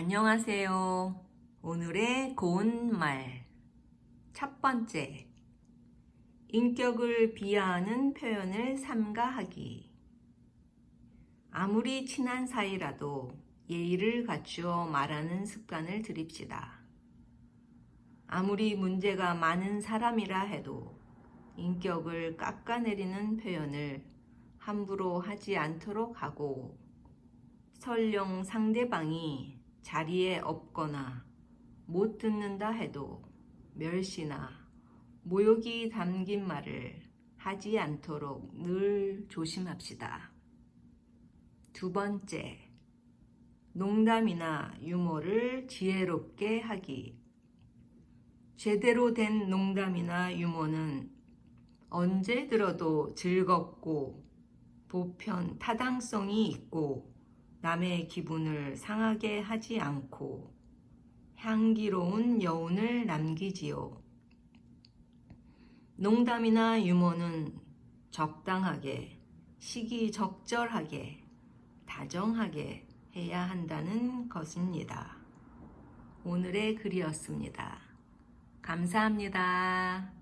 안녕하세요. 오늘의 고운 말. 첫 번째. 인격을 비하하는 표현을 삼가하기. 아무리 친한 사이라도 예의를 갖추어 말하는 습관을 들입시다. 아무리 문제가 많은 사람이라 해도 인격을 깎아내리는 표현을 함부로 하지 않도록 하고 설령 상대방이 자리에 없거나 못 듣는다 해도 멸시나 모욕이 담긴 말을 하지 않도록 늘 조심합시다. 두 번째, 농담이나 유머를 지혜롭게 하기. 제대로 된 농담이나 유머는 언제 들어도 즐겁고 보편 타당성이 있고 남의 기분을 상하게 하지 않고 향기로운 여운을 남기지요. 농담이나 유머는 적당하게, 시기적절하게, 다정하게 해야 한다는 것입니다. 오늘의 글이었습니다. 감사합니다.